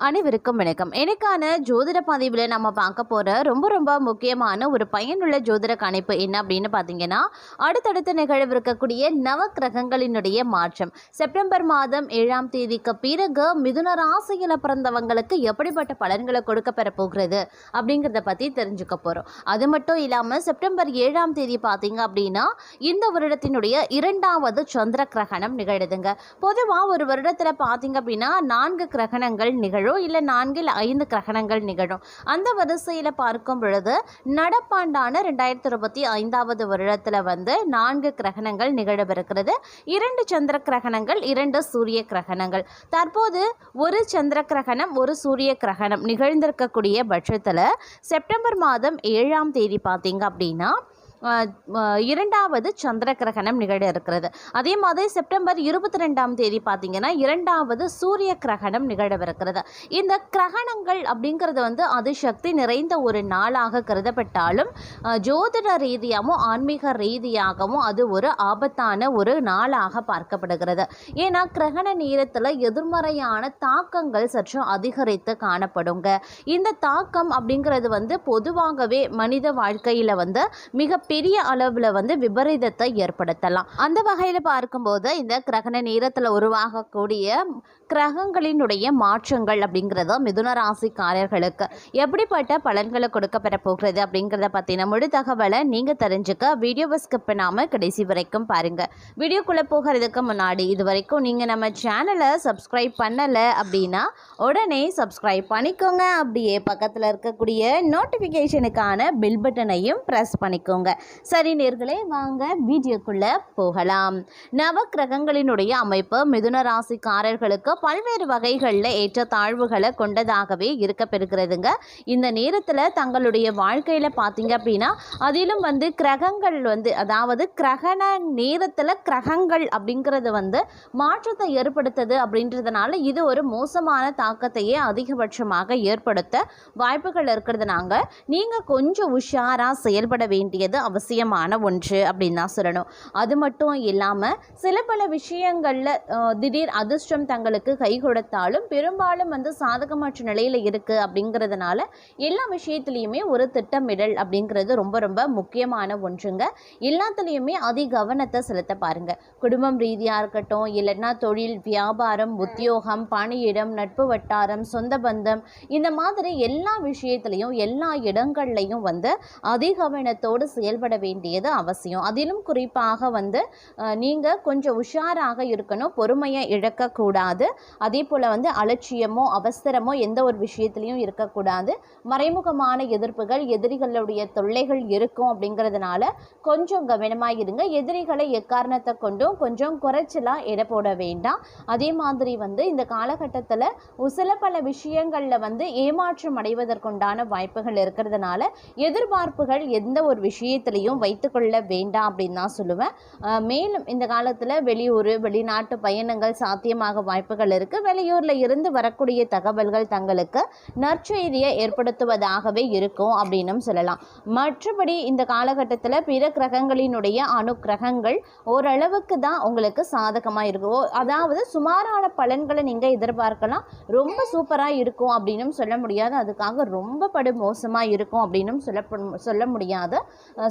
அனைவருக்கும் வணக்கம். எனக்கான ஜோதிட பதிவில் நம்ம பார்க்க போகிற ரொம்ப ரொம்ப முக்கியமான ஒரு பயனுள்ள ஜோதிட கணிப்பு என்ன அப்படின்னு பார்த்தீங்கன்னா அடுத்தடுத்து நிகழவிருக்கக்கூடிய நவ கிரகங்களினுடைய மாற்றம். செப்டம்பர் மாதம் ஏழாம் தேதிக்கு பிறகு மிதுன ராசியில் பிறந்தவங்களுக்கு எப்படிப்பட்ட பலன்களை கொடுக்க பெற போகிறது அப்படிங்கிறத பற்றி தெரிஞ்சுக்க போகிறோம் அது மட்டும் இல்லாமல் செப்டம்பர் ஏழாம் தேதி பார்த்தீங்க அப்படின்னா இந்த வருடத்தினுடைய இரண்டாவது சந்திர கிரகணம் நிகழுதுங்க. பொதுவாக ஒரு வருடத்தில் பார்த்தீங்க அப்படின்னா நான்கு கிரகணங்கள் நிகழும். இல்லை நான்கில் ஐந்து கிரகணங்கள் நிகழும். அந்த வரிசையில் பார்க்கும் பொழுது நடப்பாண்டான ரெண்டாயிரத்தி இருபத்தி ஐந்தாவது வருடத்தில் வந்து நான்கு கிரகணங்கள் நிகழவிருக்கிறது. இரண்டு சந்திர கிரகணங்கள் இரண்டு சூரிய கிரகணங்கள். தற்போது ஒரு சந்திர கிரகணம் ஒரு சூரிய கிரகணம் நிகழ்ந்திருக்கக்கூடிய பட்சத்தில் செப்டம்பர் மாதம் ஏழாம் தேதி பார்த்தீங்க அப்படின்னா இரண்டாவது சந்திர கிரகணம் நிகழ இருக்கிறது. அதே மாதிரி செப்டம்பர் இருபத்தி ரெண்டாம் தேதி பார்த்தீங்கன்னா இரண்டாவது சூரிய கிரகணம் நிகழவிருக்கிறது. இந்த கிரகணங்கள் அப்படிங்கிறது வந்து அதிசக்தி நிறைந்த ஒரு நாளாக கருதப்பட்டாலும் ஜோதிட ரீதியாகவும் ஆன்மீக ரீதியாகவும் அது ஒரு ஆபத்தான ஒரு நாளாக பார்க்கப்படுகிறது. ஏன்னா கிரகண நேரத்தில் எதிர்மறையான தாக்கங்கள் சற்று அதிகரித்து காணப்படுங்க. இந்த தாக்கம் அப்படிங்கிறது வந்து பொதுவாகவே மனித வாழ்க்கையில் வந்து மிக பெரிய அளவில் வந்து விபரீதத்தை ஏற்படுத்தலாம். அந்த வகையில் பார்க்கும்போது இந்த கிரகண நேரத்தில் உருவாகக்கூடிய கிரகங்களினுடைய மாற்றங்கள் அப்படிங்கிறது மிதுன ராசிக்காரர்களுக்கு எப்படிப்பட்ட பலன்களை கொடுக்க போகிறது அப்படிங்கிறத பற்றின முழு தகவலை நீங்கள் தெரிஞ்சுக்க வீடியோவை ஸ்கிப் பண்ணாமல் கடைசி வரைக்கும் பாருங்கள் வீடியோக்குள்ளே போகிறதுக்கு முன்னாடி இது வரைக்கும் நீங்கள் நம்ம சேனலை சப்ஸ்கிரைப் பண்ணலை அப்படின்னா உடனே சப்ஸ்கிரைப் பண்ணிக்கோங்க. அப்படியே பக்கத்தில் இருக்கக்கூடிய நோட்டிஃபிகேஷனுக்கான பில் பட்டனையும் ப்ரெஸ் பண்ணிக்கோங்க. சரி நேர்களே வாங்க வீடியோக்குள்ளே போகலாம். நவக்கிரகங்களினுடைய அமைப்பு மிதுன ராசிக்காரர்களுக்கு பல்வேறு வகைகளில் ஏற்ற தாழ்வுகளை கொண்டதாகவே இருக்க பெறுகிறதுங்க இந்த நேரத்தில் தங்களுடைய வாழ்க்கையில் பார்த்தீங்க அப்படின்னா அதிலும் வந்து கிரகங்கள் வந்து அதாவது கிரகண நேரத்தில் கிரகங்கள் அப்படிங்கிறது வந்து மாற்றத்தை ஏற்படுத்துது அப்படின்றதுனால இது ஒரு மோசமான தாக்கத்தையே அதிகபட்சமாக ஏற்படுத்த வாய்ப்புகள் இருக்கிறதுனாங்க. நீங்கள் கொஞ்சம் உஷாராக செயல்பட வேண்டியது அவசியமான ஒன்று அப்படின்னு தான் சொல்லணும். அது மட்டும் இல்லாமல் சில பல விஷயங்களில் திடீர் அதிர்ஷ்டம் தங்களுக்கு கை கொடுத்தாலும் பெரும்பாலும் வந்து சாதகமற்ற நிலையில் இருக்குது அப்படிங்கிறதுனால எல்லா விஷயத்துலேயுமே ஒரு திட்டமிடல் அப்படிங்கிறது ரொம்ப ரொம்ப முக்கியமான ஒன்றுங்க. எல்லாத்துலேயுமே அதி கவனத்தை செலுத்த பாருங்கள் குடும்பம் ரீதியாக இருக்கட்டும் இல்லைன்னா தொழில் வியாபாரம் உத்தியோகம் பணியிடம் நட்பு வட்டாரம் சொந்த பந்தம் இந்த மாதிரி எல்லா விஷயத்துலையும் எல்லா இடங்கள்லையும் வந்து அதிகவனத்தோடு செயல்பட வேண்டியது அவசியம். அதிலும் குறிப்பாக வந்து நீங்கள் கொஞ்சம் உஷாராக இருக்கணும் பொறுமையை இழக்கக்கூடாது. அதே போல் வந்து அலட்சியமோ அவசரமோ எந்த ஒரு விஷயத்துலையும் இருக்கக்கூடாது. மறைமுகமான எதிர்ப்புகள் எதிரிகளுடைய தொல்லைகள் இருக்கும் அப்படிங்கிறதுனால கொஞ்சம் கவனமாக இருங்க. எதிரிகளை எக்காரணத்தை கொண்டும் கொஞ்சம் குறைச்சலாக எடை போட வேண்டாம். அதே மாதிரி வந்து இந்த காலகட்டத்தில் சில பல விஷயங்களில் வந்து ஏமாற்றம் அடைவதற்குண்டான வாய்ப்புகள் இருக்கிறதுனால எதிர்பார்ப்புகள் எந்த ஒரு வைத்து வைத்துக்கொள்ள வேண்டாம் அப்படின்னு தான் சொல்லுவேன். மேலும் இந்த காலத்தில் வெளியூர் வெளிநாட்டு பயணங்கள் சாத்தியமாக வாய்ப்புகள் இருக்குது வெளியூரில் இருந்து வரக்கூடிய தகவல்கள் தங்களுக்கு நற்செய்தியை ஏற்படுத்துவதாகவே இருக்கும் அப்படின்னும் சொல்லலாம். மற்றபடி இந்த காலகட்டத்தில் பிற கிரகங்களினுடைய அணு கிரகங்கள் ஓரளவுக்கு தான் உங்களுக்கு சாதகமாக இருக்கும் ஓ- அதாவது சுமாரான பலன்களை நீங்கள் எதிர்பார்க்கலாம். ரொம்ப சூப்பராக இருக்கும் அப்படின்னும் சொல்ல முடியாது. அதுக்காக ரொம்ப படு மோசமாக இருக்கும் அப்படின்னும் சொல்ல சொல்ல முடியாது.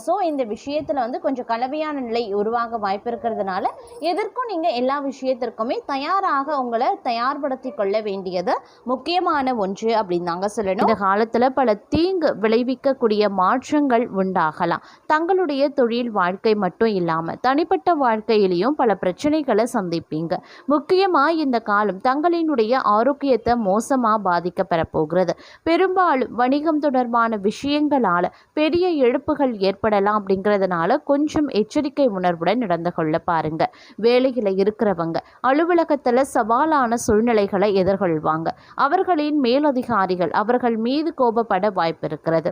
ஸோ இந்த விஷயத்தில் வந்து கொஞ்சம் கலவையான நிலை உருவாக வாய்ப்பு இருக்கிறதுனால எதற்கும் நீங்கள் எல்லா விஷயத்திற்குமே தயாராக உங்களை தயார்படுத்தி கொள்ள வேண்டியது முக்கியமான ஒன்று அப்படின்னு தாங்க சொல்லணும். இந்த காலத்தில் பல தீங்கு விளைவிக்கக்கூடிய மாற்றங்கள் உண்டாகலாம். தங்களுடைய தொழில் வாழ்க்கை மட்டும் இல்லாமல் தனிப்பட்ட வாழ்க்கையிலையும் பல பிரச்சனைகளை சந்திப்பீங்க. முக்கியமாக இந்த காலம் தங்களினுடைய ஆரோக்கியத்தை மோசமாக பாதிக்கப்பெற போகிறது. பெரும்பாலும் வணிகம் தொடர்பான விஷயங்களால் பெரிய இழப்புகள் ஏற்படலாம் அப்படிங்கிறதுனால கொஞ்சம் எச்சரிக்கை உணர்வுடன் நடந்து கொள்ள பாருங்க. வேலையில் இருக்கிறவங்க அலுவலகத்தில் சவாலான சூழ்நிலைகளை எதிர்கொள்வாங்க. அவர்களின் மேலதிகாரிகள் அவர்கள் மீது கோபப்பட வாய்ப்பு இருக்கிறது.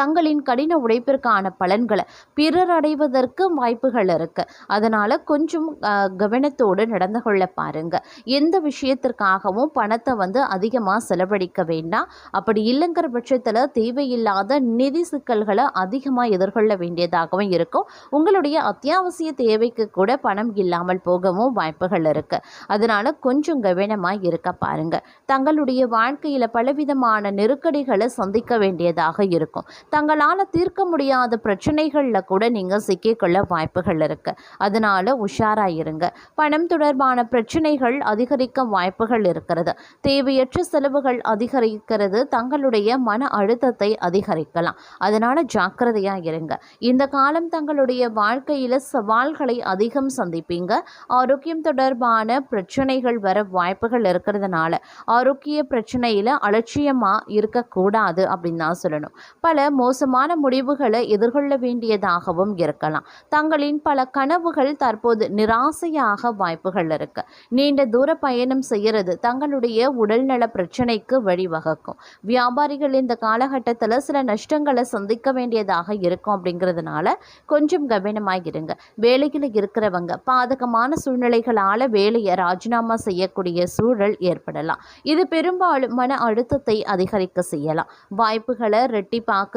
தங்களின் கடின உழைப்பிற்கான பலன்களை பிறர் அடைவதற்கு வாய்ப்புகள் இருக்கு. அதனால கொஞ்சம் கவனத்தோடு நடந்து கொள்ள பாருங்க. எந்த விஷயத்திற்காகவும் பணத்தை வந்து அதிகமாக செலவழிக்க வேண்டாம். அப்படி இல்லைங்கிற பட்சத்தில் தேவையில்லாத நிதி சிக்கல்களை அதிகமாக எதிர்கொள்ள வேண்டியதாகவும் இருக்கும். உங்களுடைய அத்தியாவசிய தேவைக்கு கூட பணம் இல்லாமல் போகவும் வாய்ப்புகள் இருக்கு. அதனால கொஞ்சம் கவனமாக இருக்க பாருங்க. தங்களுடைய வாழ்க்கையில் பலவிதமான நெருக்கடிகளை சந்திக்க வேண்டியதாக இருக்கும். தங்களால் தீர்க்க முடியாத பிரச்சனைகளில் கூட நீங்கள் சிக்கிக்கொள்ள வாய்ப்புகள் இருக்குது அதனால் உஷாராக இருங்க. பணம் தொடர்பான பிரச்சனைகள் அதிகரிக்க வாய்ப்புகள் இருக்கிறது. தேவையற்ற செலவுகள் அதிகரிக்கிறது. தங்களுடைய மன அழுத்தத்தை அதிகரிக்கலாம். அதனால் ஜாக்கிரதையாக இருங்க. இந்த காலம் தங்களுடைய வாழ்க்கையில் சவால்களை அதிகம் சந்திப்பீங்க. ஆரோக்கியம் தொடர்பான பிரச்சனைகள் வர வாய்ப்புகள் இருக்கிறதுனால ஆரோக்கிய பிரச்சனையில் அலட்சியமாக இருக்கக்கூடாது அப்படின்னு தான் சொல்லணும். பல மோசமான முடிவுகளை எதிர்கொள்ள வேண்டியதாகவும் இருக்கலாம். தங்களின் பல கனவுகள் தற்போது நிராசையாக வாய்ப்புகள் இருக்கு. நீண்ட தூர பயணம் செய்கிறது தங்களுடைய உடல்நல பிரச்சனைக்கு வழிவகுக்கும். வியாபாரிகள் இந்த காலகட்டத்தில் சில நஷ்டங்களை சந்திக்க வேண்டியதாக இருக்கும் அப்படிங்கிறதுனால கொஞ்சம் கவனமாக இருங்க வேலையில் இருக்கிறவங்க பாதகமான சூழ்நிலைகளால் வேலையை ராஜினாமா செய்யக்கூடிய சூழல் ஏற்படலாம். இது பெரும்பாலும் மன அழுத்தத்தை அதிகரிக்க செய்யலாம். வாய்ப்புகளை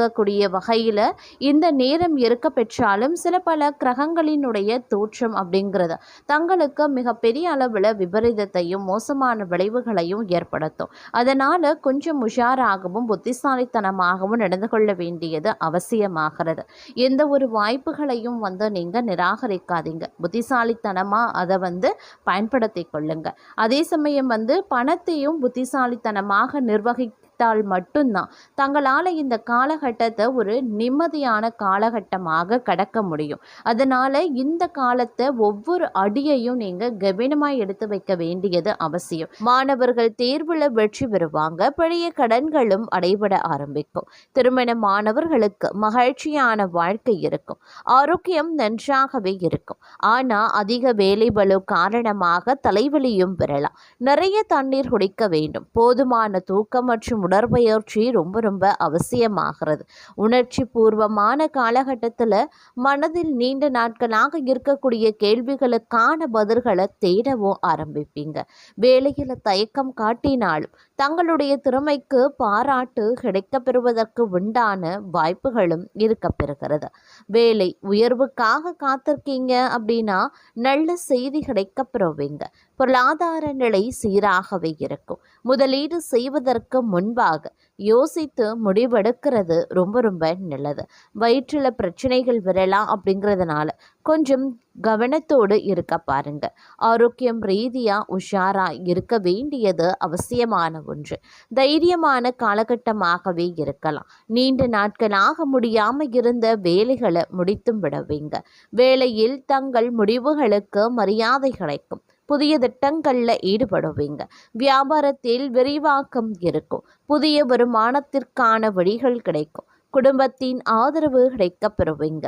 இருக்கக்கூடிய வகையில் இந்த நேரம் இருக்க பெற்றாலும் சில பல கிரகங்களினுடைய தோற்றம் அப்படிங்கிறது தங்களுக்கு மிகப்பெரிய அளவில் விபரீதத்தையும் மோசமான விளைவுகளையும் ஏற்படுத்தும். அதனால் கொஞ்சம் உஷாராகவும் புத்திசாலித்தனமாகவும் நடந்து கொள்ள வேண்டியது அவசியமாகிறது. எந்த ஒரு வாய்ப்புகளையும் வந்து நீங்கள் நிராகரிக்காதீங்க. புத்திசாலித்தனமாக அதை வந்து பயன்படுத்தி கொள்ளுங்க. அதே சமயம் வந்து பணத்தையும் புத்திசாலித்தனமாக நிர்வகி நிர்வகித்தால் மட்டும்தான் தங்களால் இந்த காலகட்டத்தை ஒரு நிம்மதியான காலகட்டமாக கடக்க முடியும். அதனால் இந்த காலத்தை ஒவ்வொரு அடியையும் நீங்கள் கவனமாக எடுத்து வைக்க வேண்டியது அவசியம். மாணவர்கள் தேர்வில் வெற்றி பெறுவாங்க பழைய கடன்களும் அடைபட ஆரம்பிக்கும். திருமணமானவர்களுக்கு மகிழ்ச்சியான வாழ்க்கை இருக்கும். ஆரோக்கியம் நன்றாகவே இருக்கும். ஆனால் அதிக வேலை காரணமாக தலைவலியும் பெறலாம். நிறைய தண்ணீர் குடிக்க வேண்டும். போதுமான தூக்கம் மற்றும் உடற்பயிற்சி ரொம்ப ரொம்ப அவசியமாகிறது. உணர்ச்சி பூர்வமான காலகட்டத்தில் மனதில் நீண்ட நாட்களாக இருக்கக்கூடிய கேள்விகளுக்கான பதில்களை தேடவும் ஆரம்பிப்பீங்க. வேலையில் தயக்கம் காட்டினாலும் தங்களுடைய திறமைக்கு பாராட்டு கிடைக்கப்பெறுவதற்கு உண்டான வாய்ப்புகளும் இருக்க பெறுகிறது வேலை உயர்வுக்காக காத்திருக்கீங்க அப்படின்னா நல்ல செய்தி கிடைக்கப்பெறுவீங்க. பொருளாதார நிலை சீராகவே இருக்கும். முதலீடு செய்வதற்கு முன்பாக யோசித்து முடிவெடுக்கிறது ரொம்ப ரொம்ப நல்லது. வயிற்றில் பிரச்சனைகள் வரலாம் அப்படிங்கிறதுனால கொஞ்சம் கவனத்தோடு இருக்க பாருங்க. ஆரோக்கியம் ரீதியாக உஷாராக இருக்க வேண்டியது அவசியமான ஒன்று. தைரியமான காலகட்டமாகவே இருக்கலாம். நீண்ட நாட்களாக முடியாமல் இருந்த வேலைகளை முடித்தும் விடுவீங்க வேலையில் தங்கள் முடிவுகளுக்கு மரியாதை கிடைக்கும். புதிய திட்டங்களில் ஈடுபடுவீங்க. வியாபாரத்தில் விரிவாக்கம் இருக்கும். புதிய வருமானத்திற்கான வழிகள் கிடைக்கும். குடும்பத்தின் ஆதரவு கிடைக்கப் பெறுவீங்க.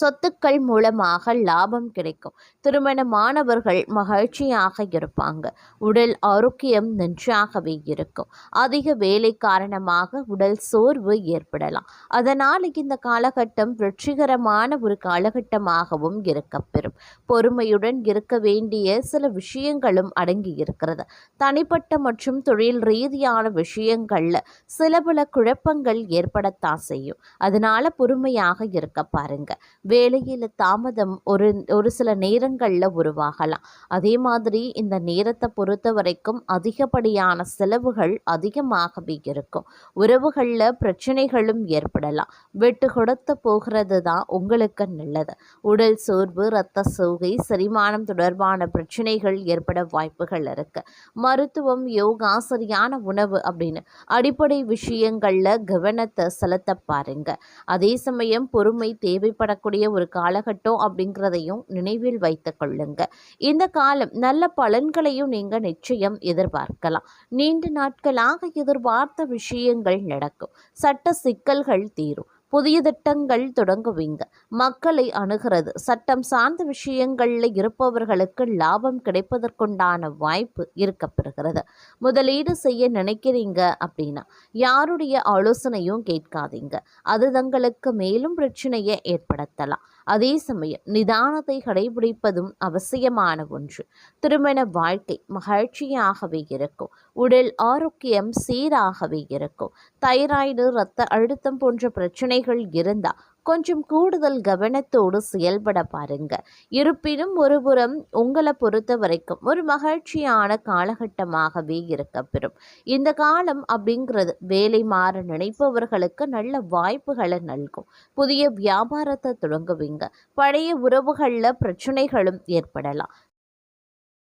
சொத்துக்கள் மூலமாக லாபம் கிடைக்கும். திருமணமானவர்கள் மகிழ்ச்சியாக இருப்பாங்க. உடல் ஆரோக்கியம் நன்றாகவே இருக்கும். அதிக வேலை காரணமாக உடல் சோர்வு ஏற்படலாம். அதனால் இந்த காலகட்டம் வெற்றிகரமான ஒரு காலகட்டமாகவும் இருக்கப்பெறும். பொறுமையுடன் இருக்க வேண்டிய சில விஷயங்களும் அடங்கி இருக்கிறது. தனிப்பட்ட மற்றும் தொழில் ரீதியான விஷயங்களில் சில பல குழப்பங்கள் ஏற்படத்தான் செய்யும். அதனால் பொறுமையாக இருக்க பாருங்கள் வேலையில் தாமதம் ஒரு ஒரு சில நேரங்களில் உருவாகலாம். அதே மாதிரி இந்த நேரத்தை பொறுத்த வரைக்கும் அதிகப்படியான செலவுகள் அதிகமாகவே இருக்கும். உறவுகளில் பிரச்சனைகளும் ஏற்படலாம். வெட்டு கொடுத்து போகிறது தான் உங்களுக்கு நல்லது. உடல் சோர்வு இரத்த சோகை செரிமானம் தொடர்பான பிரச்சனைகள் ஏற்பட வாய்ப்புகள் இருக்கு. மருத்துவம் யோகா சரியான உணவு அப்படின்னு அடிப்படை விஷயங்களில் கவனத்தை செலுத்த பாருங்க. அதே சமயம் பொறுமை தேவைப்படக்கூடிய ஒரு காலகட்டம் அப்படிங்கிறதையும் நினைவில் வைத்து கொள்ளுங்க. இந்த காலம் நல்ல பலன்களையும் நீங்க நிச்சயம் எதிர்பார்க்கலாம். நீண்ட நாட்களாக எதிர்பார்த்த விஷயங்கள் நடக்கும். சட்ட சிக்கல்கள் தீரும். புதிய திட்டங்கள் தொடங்குவீங்க. மக்களை அணுகிறது. சட்டம் சார்ந்த விஷயங்களில் இருப்பவர்களுக்கு லாபம் கிடைப்பதற்குண்டான வாய்ப்பு இருக்கப்பெறுகிறது. முதலீடு செய்ய நினைக்கிறீங்க அப்படின்னா யாருடைய ஆலோசனையும் கேட்காதீங்க. அது தங்களுக்கு மேலும் பிரச்சனையை ஏற்படுத்தலாம். அதே சமயம் நிதானத்தை கடைபிடிப்பதும் அவசியமான ஒன்று. திருமண வாழ்க்கை மகிழ்ச்சியாகவே இருக்கும். உடல் ஆரோக்கியம் சீராகவே இருக்கும். தைராய்டு இரத்த அழுத்தம் போன்ற பிரச்சனை பிரச்சனைகள் இருந்தால் கொஞ்சம் கூடுதல் கவனத்தோடு செயல்பட பாருங்க. இருப்பினும் ஒருபுறம் உங்களை பொறுத்த வரைக்கும் ஒரு மகிழ்ச்சியான காலகட்டமாகவே இருக்க பெறும் இந்த காலம் அப்படிங்கிறது வேலை மாற நினைப்பவர்களுக்கு நல்ல வாய்ப்புகளை நல்கும். புதிய வியாபாரத்தை தொடங்குவீங்க. பழைய உறவுகளில் பிரச்சனைகளும் ஏற்படலாம்.